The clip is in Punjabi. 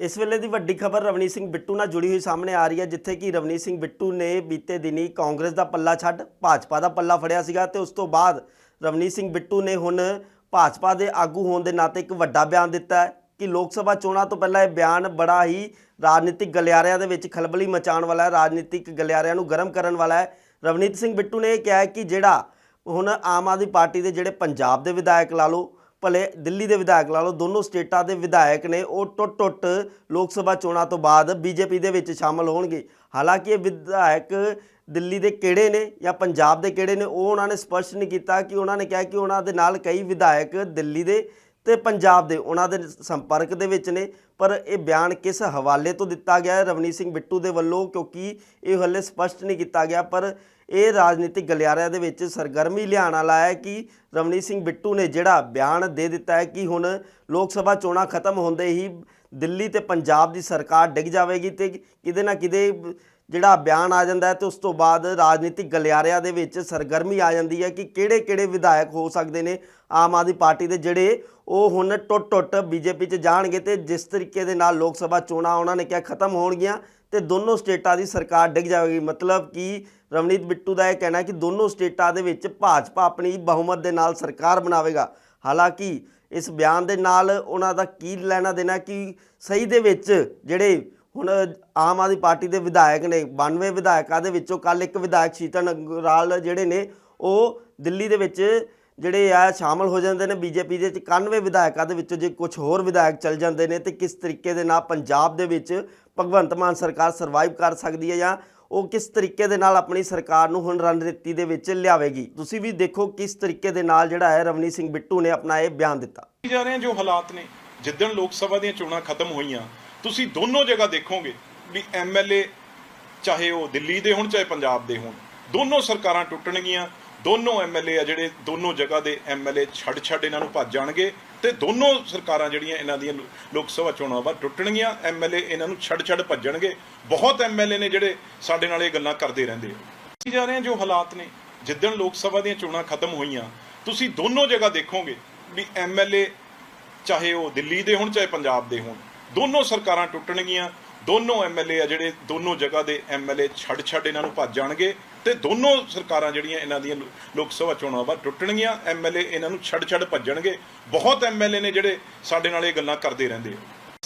ਇਸ ਵੇਲੇ ਦੀ ਵੱਡੀ ਖਬਰ ਰਵਨੀਤ ਸਿੰਘ ਬਿੱਟੂ ਨਾਲ ਜੁੜੀ ਹੋਈ ਸਾਹਮਣੇ ਆ ਰਹੀ ਹੈ, ਜਿੱਥੇ ਕਿ ਰਵਨੀਤ ਸਿੰਘ ਬਿੱਟੂ ਨੇ ਬੀਤੇ ਦਿਨੀ ਕਾਂਗਰਸ ਦਾ ਪੱਲਾ ਛੱਡ, ਭਾਜਪਾ ਦਾ ਪੱਲਾ ਫੜਿਆ ਸੀਗਾ ਤੇ ਉਸ ਤੋਂ ਬਾਅਦ ਰਵਨੀਤ ਸਿੰਘ ਬਿੱਟੂ ਨੇ ਹੁਣ ਭਾਜਪਾ ਦੇ ਆਗੂ ਹੋਣ ਦੇ ਨਾਤੇ ਇੱਕ ਵੱਡਾ ਬਿਆਨ ਦਿੱਤਾ ਹੈ ਕਿ ਲੋਕ ਸਭਾ ਚੋਣਾਂ ਤੋਂ ਪਹਿਲਾਂ ਇਹ ਬਿਆਨ ਬੜਾ ਹੀ ਰਾਜਨੀਤਿਕ ਗਲਿਆਰਿਆਂ ਦੇ ਵਿੱਚ ਖਲਬਲੀ ਮਚਾਉਣ ਵਾਲਾ ਹੈ, ਰਾਜਨੀਤਿਕ ਗਲਿਆਰਿਆਂ ਨੂੰ ਗਰਮ ਕਰਨ ਵਾਲਾ ਹੈ। ਰਵਨੀਤ ਸਿੰਘ ਬਿੱਟੂ ਨੇ ਇਹ ਕਿਹਾ ਕਿ ਜਿਹੜਾ ਹੁਣ ਆਮ ਆਦਮੀ ਪਾਰਟੀ ਦੇ ਜਿਹੜੇ ਪੰਜਾਬ ਦੇ ਵਿਧਾਇਕ ਲਾ ਲਓ ਭਲੇ ਦਿੱਲੀ ਦੇ ਵਿਧਾਇਕ ਲਾ ਲਓ, ਦੋਨੋਂ ਸਟੇਟਾਂ ਦੇ ਵਿਧਾਇਕ ਨੇ, ਉਹ ਟੁੱਟ ਟੁੱਟ ਲੋਕ ਸਭਾ ਚੋਣਾਂ ਤੋਂ ਬਾਅਦ ਬੀਜੇਪੀ ਦੇ ਵਿੱਚ ਸ਼ਾਮਲ ਹੋਣਗੇ। ਹਾਲਾਂਕਿ ਇਹ ਵਿਧਾਇਕ ਦਿੱਲੀ ਦੇ ਕਿਹੜੇ ਨੇ ਜਾਂ ਪੰਜਾਬ ਦੇ ਕਿਹੜੇ ਨੇ, ਉਹ ਉਹਨਾਂ ਨੇ ਸਪਸ਼ਟ ਨਹੀਂ ਕੀਤਾ ਕਿ ਉਹਨਾਂ ਨੇ ਕਿਹਾ ਕਿ ਉਹਨਾਂ ਦੇ ਨਾਲ ਕਈ ਵਿਧਾਇਕ ਦਿੱਲੀ ਦੇ ਤੇ ਪੰਜਾਬ ਦੇ ਉਹਨਾਂ ਦੇ ਸੰਪਰਕ ਦੇ ਵਿੱਚ ਨੇ। ਪਰ ਇਹ ਬਿਆਨ ਕਿਸ ਹਵਾਲੇ ਤੋਂ ਦਿੱਤਾ ਗਿਆ ਹੈ? ਰਵਨੀਤ ਸਿੰਘ ਬਿੱਟੂ ਦੇ ਵੱਲੋਂ, ਕਿਉਂਕਿ ਇਹ ਹਲੇ ਸਪਸ਼ਟ ਨਹੀਂ ਕੀਤਾ ਗਿਆ, ਪਰ ਇਹ ਰਾਜਨੀਤਿਕ ਗਲਿਆਰਿਆਂ ਦੇ ਵਿੱਚ ਸਰਗਰਮੀ ਲਿਆਉਣ ਵਾਲਾ ਹੈ ਕਿ ਰਵਨੀਤ ਸਿੰਘ ਬਿੱਟੂ ਨੇ ਜਿਹੜਾ ਬਿਆਨ ਦੇ ਦਿੱਤਾ ਹੈ ਕਿ ਹੁਣ ਲੋਕ ਸਭਾ ਚੋਣਾਂ ਖਤਮ ਹੁੰਦੇ ਹੀ ਦਿੱਲੀ ਤੇ ਪੰਜਾਬ ਦੀ ਸਰਕਾਰ ਡਿੱਗ ਜਾਵੇਗੀ ਤੇ ਕਿਤੇ ਨਾ ਕਿਤੇ ਜਿਹੜਾ ਬਿਆਨ ਆ ਜਾਂਦਾ ਹੈ ਤੇ ਉਸ ਤੋਂ ਬਾਅਦ ਰਾਜਨੀਤਿਕ ਗਲਿਆਰਿਆਂ ਦੇ ਵਿੱਚ ਸਰਗਰਮੀ ਆ ਜਾਂਦੀ ਹੈ ਕਿ ਕਿਹੜੇ-ਕਿਹੜੇ ਵਿਧਾਇਕ ਹੋ ਸਕਦੇ ਨੇ ਆਮ ਆਦਮੀ ਪਾਰਟੀ ਦੇ ਜਿਹੜੇ ਉਹ ਹੁਣ ਟੁੱਟ-ਟੁੱਟ ਬੀਜੇਪੀ 'ਚ ਜਾਣਗੇ ਤੇ ਜਿਸ ਤਰੀਕੇ ਦੇ ਨਾਲ ਲੋਕ ਸਭਾ ਚੋਣਾਂ ਉਹਨਾਂ ਨੇ ਕਿਹਾ ਖਤਮ ਹੋਣਗੀਆਂ ਤੇ ਦੋਨੋਂ ਸਟੇਟਾਂ ਦੀ ਸਰਕਾਰ ਡਿੱਗ ਜਾਵੇਗੀ। ਮਤਲਬ ਕਿ ਰਵਨੀਤ ਬਿੱਟੂ ਦਾ ਇਹ ਕਹਿਣਾ ਕਿ ਦੋਨੋਂ ਸਟੇਟਾਂ ਦੇ ਵਿੱਚ ਭਾਜਪਾ ਆਪਣੀ ਬਹੁਮਤ ਦੇ ਨਾਲ ਸਰਕਾਰ ਬਣਾਵੇਗਾ। ਹਾਲਾਂਕਿ ਇਸ ਬਿਆਨ ਦੇ ਨਾਲ ਉਹਨਾਂ ਦਾ ਕੀ ਲੈਣਾ ਦੇਣਾ ਕਿ ਸਹੀ ਦੇ ਵਿੱਚ ਜਿਹੜੇ ਹੁਣ ਆਮ ਆਦਮੀ ਪਾਰਟੀ ਦੇ ਵਿਧਾਇਕ ਨੇ 92 ਵਿਧਾਇਕਾਂ ਦੇ ਵਿੱਚੋਂ ਕੱਲ ਇੱਕ ਵਿਧਾਇਕ ਸ਼ੀਤਨ ਅਗਰਾਲ ਜਿਹੜੇ ਨੇ, ਉਹ ਦਿੱਲੀ ਦੇ ਵਿੱਚ ਜਿਹੜੇ ਆ ਸ਼ਾਮਲ ਹੋ ਜਾਂਦੇ ਨੇ ਬੀਜੇਪੀ ਦੇ 91 ਵਿਧਾਇਕਾਂ ਦੇ ਵਿੱਚੋਂ ਜੇ ਕੁਝ ਹੋਰ ਵਿਧਾਇਕ ਚੱਲ ਜਾਂਦੇ ਨੇ, ਤੇ ਕਿਸ ਤਰੀਕੇ ਦੇ ਨਾਲ ਪੰਜਾਬ ਦੇ ਵਿੱਚ ਭਗਵੰਤ ਮਾਨ ਸਰਕਾਰ ਸਰਵਾਈਵ ਕਰ ਸਕਦੀ ਹੈ ਜਾਂ ਉਹ ਕਿਸ ਤਰੀਕੇ ਦੇ ਨਾਲ ਆਪਣੀ ਸਰਕਾਰ ਨੂੰ ਹੁਣ ਰਣਨੀਤੀ ਦੇ ਵਿੱਚ ਲਿਆਵੇਗੀ? ਤੁਸੀਂ ਵੀ ਦੇਖੋ ਕਿਸ ਤਰੀਕੇ ਦੇ ਨਾਲ ਜਿਹੜਾ ਹੈ ਰਵਨੀਤ ਸਿੰਘ ਬਿੱਟੂ ਨੇ ਆਪਣਾ ਇਹ ਬਿਆਨ ਦਿੱਤਾ। ਜਾ ਰਹੇ ਜੋ ਹਾਲਾਤ ਨੇ। ਜਿੱਦਣ ਲੋਕ ਸਭਾ ਦੀਆਂ ਚੋਣਾਂ ਖਤਮ ਹੋਈਆਂ ਤੁਸੀਂ ਦੋਨੋਂ ਜਗ੍ਹਾ ਦੇਖੋਗੇ ਵੀ ਐਮਐਲਏ ਚਾਹੇ ਉਹ ਦਿੱਲੀ ਦੇ ਹੋਣ, ਚਾਹੇ ਪੰਜਾਬ ਦੇ ਹੋਣ, ਦੋਨੋਂ ਸਰਕਾਰਾਂ ਟੁੱਟਣਗੀਆਂ। ਦੋਨੋਂ ਐਮਐਲਏ ਆ ਜਿਹੜੇ ਦੋਨੋਂ ਜਗ੍ਹਾ ਦੇ ਐਮਐਲਏ ਛੱਡ ਛੱਡ ਇਹਨਾਂ ਨੂੰ ਭੱਜ ਜਾਣਗੇ ਤੇ ਦੋਨੋਂ ਸਰਕਾਰਾਂ ਜਿਹੜੀਆਂ ਇਹਨਾਂ ਦੀਆਂ ਲੋਕ ਸਭਾ ਚੋਣਾਂ ਬਾਅਦ ਟੁੱਟਣਗੀਆਂ ਐਮਐਲਏ ਇਹਨਾਂ ਨੂੰ ਛੱਡ ਛੱਡ ਭੱਜਣਗੇ। ਬਹੁਤ ਐਮਐਲਏ ਨੇ ਜਿਹੜੇ ਸਾਡੇ ਨਾਲ ਇਹ ਗੱਲਾਂ ਕਰਦੇ ਰਹਿੰਦੇ ਆ। ਜਾ ਰਹੇ ਆ ਜੋ ਹਾਲਾਤ ਨੇ, ਜਿੱਦਣ ਲੋਕ ਸਭਾ ਦੀਆਂ ਚੋਣਾਂ ਖਤਮ ਹੋਈਆਂ, ਤੁਸੀਂ ਦੋਨੋਂ ਜਗ੍ਹਾ ਦੇਖੋਗੇ ਵੀ ਐਮਐਲਏ ਚਾਹੇ ਉਹ ਦਿੱਲੀ ਦੇ ਹੋਣ, ਚਾਹੇ ਪੰਜਾਬ ਦੇ ਹੋਣ ਦੋਨੋਂ ਸਰਕਾਰਾਂ ਟੁੱਟਣਗੀਆਂ, ਦੋਨੋਂ ਐਮਐਲਏ ਆ ਜਿਹੜੇ ਦੋਨੋਂ ਜਗ੍ਹਾ ਦੇ ਐਮਐਲਏ ਛੱਡ ਛੱਡ ਇਹਨਾਂ ਨੂੰ ਭੱਜ ਜਾਣਗੇ ਤੇ ਦੋਨੋਂ ਸਰਕਾਰਾਂ ਜਿਹੜੀਆਂ ਇਹਨਾਂ ਦੀਆਂ ਲੋਕ ਸਭਾ ਚੋਣਾਂ ਬਾਅਦ ਟੁੱਟਣਗੀਆਂ ਐਮਐਲਏ ਇਹਨਾਂ ਨੂੰ ਛੱਡ ਛੱਡ ਭੱਜਣਗੇ। ਬਹੁਤ ਐਮਐਲਏ ਨੇ ਜਿਹੜੇ ਸਾਡੇ ਨਾਲ ਇਹ ਗੱਲਾਂ ਕਰਦੇ ਰਹਿੰਦੇ ਆ।